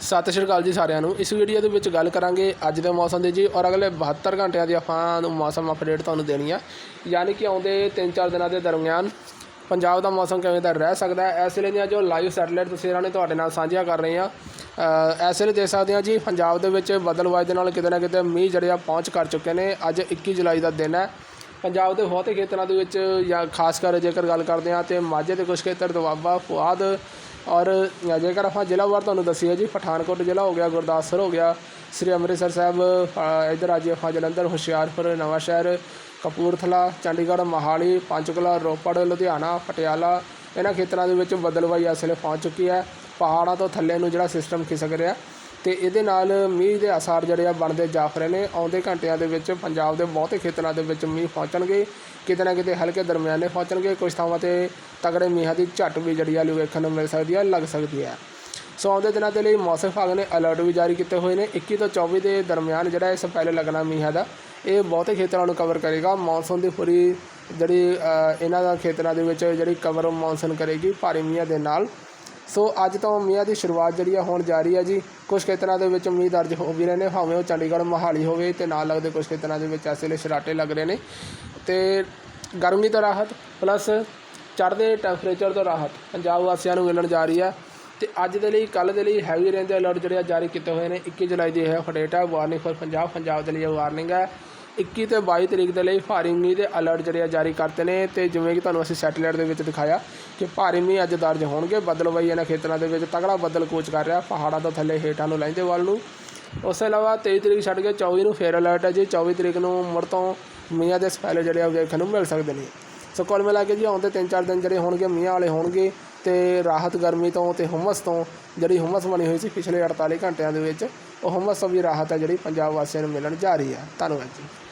ਸਤਿ ਸ਼੍ਰੀ ਅਕਾਲ ਜੀ ਸਾਰਿਆਂ ਨੂੰ। ਇਸ ਵੀਡੀਓ ਦੇ ਵਿੱਚ ਗੱਲ ਕਰਾਂਗੇ ਅੱਜ ਦੇ ਮੌਸਮ ਦੀ ਜੀ ਔਰ ਅਗਲੇ 72 ਘੰਟਿਆਂ ਦੀ ਆਪਾਂ ਨੂੰ ਮੌਸਮ ਅਪਡੇਟ ਤੁਹਾਨੂੰ ਦੇਣੀ ਆ। ਯਾਨੀ ਕਿ ਆਉਂਦੇ 3-4 ਦਿਨਾਂ ਦੇ ਦਰਮਿਆਨ ਪੰਜਾਬ ਦਾ ਮੌਸਮ ਕਿਵੇਂ ਦਾ ਰਹਿ ਸਕਦਾ ਹੈ ਇਸ ਵੇਲੇ ਦੀਆਂ ਜੋ ਲਾਈਵ ਸੈਟਲਾਈਟ ਤਸਵੀਰਾਂ ਨੇ ਤੁਹਾਡੇ ਨਾਲ ਸਾਂਝੀਆਂ ਕਰ ਰਹੇ ਹਾਂ ਅ, ਇਸ ਵੇਲੇ ਦੇਖ ਸਕਦੇ ਹਾਂ ਜੀ ਪੰਜਾਬ ਦੇ ਵਿੱਚ ਬਦਲਵਾਈ ਦੇ ਨਾਲ ਕਿਤੇ ਨਾ ਕਿਤੇ ਮੀਂਹ ਜਿਹੜੇ ਆ ਪਹੁੰਚ ਕਰ ਚੁੱਕੇ ਨੇ। ਅੱਜ 21 ਜੁਲਾਈ ਦਾ ਦਿਨ ਹੈ। ਪੰਜਾਬ ਦੇ ਬਹੁਤੇ ਖੇਤਰਾਂ ਦੇ ਵਿੱਚ ਜਾਂ ਖਾਸ ਕਰ ਜੇਕਰ ਗੱਲ ਕਰਦੇ ਹਾਂ ਤੇ ਮਾਝੇ ਦੇ ਕੁਝ ਖੇਤਰ ਦੁਆਬਾ ਫੁਆਦ ਔਰ ਜੇਕਰ ਆਪਾਂ ਜ਼ਿਲ੍ਹਾਵਾਰ ਤੁਹਾਨੂੰ ਦੱਸੀਏ ਜੀ ਪਠਾਨਕੋਟ ਜ਼ਿਲ੍ਹਾ ਹੋ ਗਿਆ ਗੁਰਦਾਸਪੁਰ ਹੋ ਗਿਆ ਸ੍ਰੀ ਅੰਮ੍ਰਿਤਸਰ ਸਾਹਿਬ ਅ, ਆ ਜੀ ਆਪਾਂ ਜਲੰਧਰ ਹੁਸ਼ਿਆਰਪੁਰ ਨਵਾਂ ਸ਼ਹਿਰ ਕਪੂਰਥਲਾ ਚੰਡੀਗੜ੍ਹ ਮੋਹਾਲੀ ਪੰਚਕੁਲਾ ਰੋਪੜ ਲੁਧਿਆਣਾ ਪਟਿਆਲਾ ਇਹਨਾਂ ਖੇਤਰਾਂ ਦੇ ਵਿੱਚ ਬਦਲਵਾਈ ਇਸ ਵੇਲੇ ਪਹੁੰਚ ਚੁੱਕੀ ਹੈ। ਪਹਾੜਾਂ ਤੋਂ ਥੱਲੇ ਨੂੰ ਜਿਹੜਾ ਸਿਸਟਮ ਖਿਸਕ ਰਿਹਾ। ਅਤੇ ਇਹਦੇ ਨਾਲ ਮੀਂਹ ਦੇ ਆਸਾਰ ਜਿਹੜੇ ਆ ਬਣਦੇ ਜਾਫ ਰਹੇ ਨੇ। ਆਉਂਦੇ ਘੰਟਿਆਂ ਦੇ ਵਿੱਚ ਪੰਜਾਬ ਦੇ ਬਹੁਤੇ ਖੇਤਰਾਂ ਦੇ ਵਿੱਚ ਮੀਂਹ ਪਹੁੰਚਣਗੇ। ਕਿਤੇ ਨਾ ਕਿਤੇ ਹਲਕੇ ਦਰਮਿਆਨੇ ਪਹੁੰਚਣਗੇ। ਕੁਝ ਥਾਵਾਂ ਤੇ ਤਗੜੇ ਮੀਂਹਾਂ ਦੀ ਝੱਟ ਵੀ ਜਿਹੜੀ ਆ ਵੇਖਣ ਨੂੰ ਮਿਲ ਸਕਦੀ ਹੈ ਲੱਗ ਸਕਦੀ ਹੈ ਸੋ ਆਉਂਦੇ ਦਿਨਾਂ ਦੇ ਲਈ ਮੌਸਮ ਵਿਭਾਗ ਨੇ ਅਲਰਟ ਵੀ ਜਾਰੀ ਕੀਤੇ ਹੋਏ ਨੇ। 21 ਤੋਂ 24 ਦੇ ਦਰਮਿਆਨ ਜਿਹੜਾ ਇਸ ਪਹਿਲੇ ਲੱਗਣਾ ਮੀਂਹਾਂ ਦਾ, ਇਹ ਬਹੁਤੇ ਖੇਤਰਾਂ ਨੂੰ ਕਵਰ ਕਰੇਗਾ। ਮੌਨਸੂਨ ਦੀ ਪੂਰੀ ਜਿਹੜੀ ਇਹਨਾਂ ਦਾ ਖੇਤਰਾਂ ਦੇ ਵਿੱਚ ਜਿਹੜੀ ਕਵਰ ਮੌਨਸੂਨ ਕਰੇਗੀ ਭਾਰੀ ਮੀਂਹਾਂ ਦੇ ਨਾਲ। ਸੋ ਅੱਜ ਤੋਂ ਮੀਂਹਾਂ ਦੀ ਸ਼ੁਰੂਆਤ ਜਿਹੜੀ ਆ ਹੋਣ ਜਾ ਰਹੀ ਹੈ ਜੀ। ਕੁਝ ਖੇਤਰਾਂ ਦੇ ਵਿੱਚ ਮੀਂਹ ਦਰਜ ਹੋ ਵੀ ਰਹੇ ਨੇ, ਭਾਵੇਂ ਉਹ ਚੰਡੀਗੜ੍ਹ ਮੋਹਾਲੀ ਹੋਵੇ ਤੇ ਨਾਲ ਲੱਗਦੇ ਕੁਝ ਖੇਤਰਾਂ ਦੇ ਵਿੱਚ ਇਸ ਵੇਲੇ ਸ਼ਰਾਟੇ ਲੱਗ ਰਹੇ ਨੇ। ਤੇ ਗਰਮੀ ਤੋਂ ਰਾਹਤ ਪਲੱਸ ਚੜ੍ਹਦੇ ਟੈਂਪਰੇਚਰ ਤੋਂ ਰਾਹਤ, ਪੰਜਾਬ ਵਾਸੀਆਂ ਨੂੰ ਮਿਲਣ ਜਾ ਰਹੀ ਹੈ ਤੇ ਅੱਜ ਦੇ ਲਈ ਕੱਲ ਦੇ ਲਈ ਹੈਵੀ ਰੇਂਜ ਦੇ ਅਲਰਟ ਜਿਹੜੇ ਆ ਜਾਰੀ ਕੀਤੇ ਹੋਏ ਨੇ। 21 ਜੁਲਾਈ ਦੀ ਇਹ ਅਪਡੇਟ ਹੈ ਵਾਰਨਿੰਗ ਫॉर ਪੰਜਾਬ ਪੰਜਾਬ ਦੇ ਲਈ ਇਹ ਵਾਰਨਿੰਗ ਹੈ 21 ਤੇ 22 ਤਰੀਕ ਦੇ ਲਈ ਭਾਰੀ ਮੀਂਹ ਦੇ ਅਲਰਟ ਜਿਹੜੇ ਆ ਜਾਰੀ ਕਰਤੇ ਨੇ ਤੇ ਜਿਵੇਂ ਕਿ ਤੁਹਾਨੂੰ ਅਸੀਂ ਸੈਟੇਲਾਈਟ ਦੇ ਵਿੱਚ ਦਿਖਾਇਆ ਕਿ ਭਾਰੀ ਮੀਂਹ ਅੱਜ ਦਰਜ ਹੋਣਗੇ। ਬੱਦਲਵਾਈ ਇਹਨਾਂ ਖੇਤਰਾਂ ਦੇ ਵਿੱਚ ਤਗੜਾ ਬੱਦਲ ਕੂਚ ਕਰ ਰਿਹਾ। ਪਹਾੜਾਂ ਤੋਂ ਥੱਲੇ ਹੇਠਾਂ ਨੂੰ ਲਹਿੰਦੇ ਵੱਲ ਨੂੰ। ਉਸ ਤੋਂ ਇਲਾਵਾ 23 ਤਰੀਕ ਛੱਡ ਕੇ 24 ਨੂੰ ਫੇਰ ਅਲਰਟ ਹੈ ਜੀ। 24 ਤਰੀਕ ਨੂੰ ਮੁੜ ਤੋਂ ਮੀਂਹਾਂ ਦੇ ਸਪੈਲੇ ਜਿਹੜੇ ਆ ਵੇਖਣ ਨੂੰ ਮਿਲ ਸਕਦੇ ਨੇ। ਸੋ ਕੁੱਲ ਮਿਲਾ ਕੇ ਜੀ ਆਉਂਦੇ 3-4 ਦਿਨ ਜਿਹੜੇ ਹੋਣਗੇ, ਮੀਂਹਾਂ ਵਾਲੇ ਹੋਣਗੇ ਤੇ ਰਾਹਤ ਗਰਮੀ ਤੋਂ ਤੇ ਹੁਮਸ ਤੋਂ ਜਿਹੜੀ ਹੁਮਸ ਬਣੀ ਹੋਈ ਸੀ ਪਿਛਲੇ 48 ਘੰਟਿਆਂ ਦੇ ਵਿੱਚ, ਉਹ ਹੁਮਸ ਵੀ ਰਾਹਤ ਹੈ ਜਿਹੜੀ ਪੰਜਾਬ ਵਾਸੀਆਂ ਨੂੰ ਮਿਲਣ ਜਾ ਰਹੀ ਹੈ। ਧੰਨਵਾਦ ਜੀ।